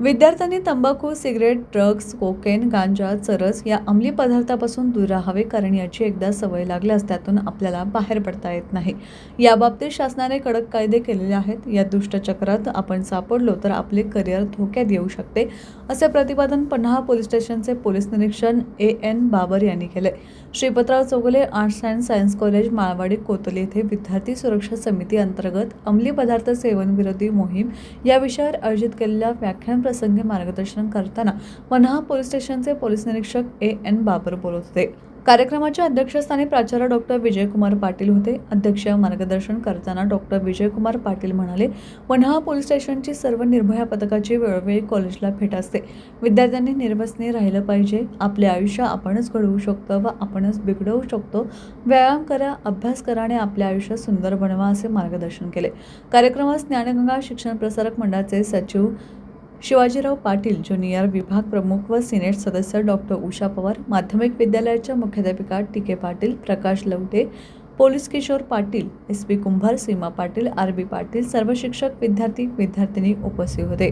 विद्यार्थ्यांनी तंबाखू cigarette drugs cocaine गांजा चरस या अंमली पदार्थापासून दूर राहावे कारण याची एकदा सवय लागल्यास त्यातून आपल्याला बाहेर पडता येत नाही. याबाबतीत शासनाने कडक कायदे केलेले आहेत. या दुष्टचक्रात आपण सापडलो तर आपले करिअर धोक्यात येऊ शकते असे प्रतिपादन पन्हाळा पोलीस स्टेशनचे पोलीस निरीक्षण ए एन बाबर यांनी केले. Shripatrao Chougule arts and science college Malwadi Kotli येथे विद्यार्थी सुरक्षा समिती अंतर्गत अंमली पदार्थ सेवन विरोधी मोहीम या विषयावर आयोजित केलेल्या व्याख्यान प्रसंगी मार्गदर्शन करताना मनहा पोलीस स्टेशनचे पोलीस निरीक्षक ए एन बाबर बोलत होते. कार्यक्रमाच्या अध्यक्षस्थानी प्राचार्य डॉक्टर विजयकुमार पाटील होते. अध्यक्ष मार्गदर्शन करताना डॉक्टर विजयकुमार पाटील म्हणाले वन्हा पोलीस स्टेशनची सर्व निर्भया पथकाची वेळोवेळी कॉलेजला भेट असते. विद्यार्थ्यांनी निर्वसनी राहिलं पाहिजे. आपले आयुष्य आपणच घडवू शकतो व आपणच बिघडवू शकतो. व्यायाम करा अभ्यास करा आणि आपले आयुष्य सुंदर बनवा असे मार्गदर्शन केले. कार्यक्रमास ज्ञानगंगा शिक्षण प्रसारक मंडळाचे सचिव शिवाजीराव पाटील ज्युनियर विभाग प्रमुख व सिनेट सदस्य डॉक्टर उषा पवार माध्यमिक विद्यालयाच्या मुख्याध्यापिका T K Patil Prakash Lavte police Kishor Patil S P Kumbhar Seema Patil R B Patil सर्व शिक्षक विद्यार्थी विद्यार्थिनी उपस्थित होते.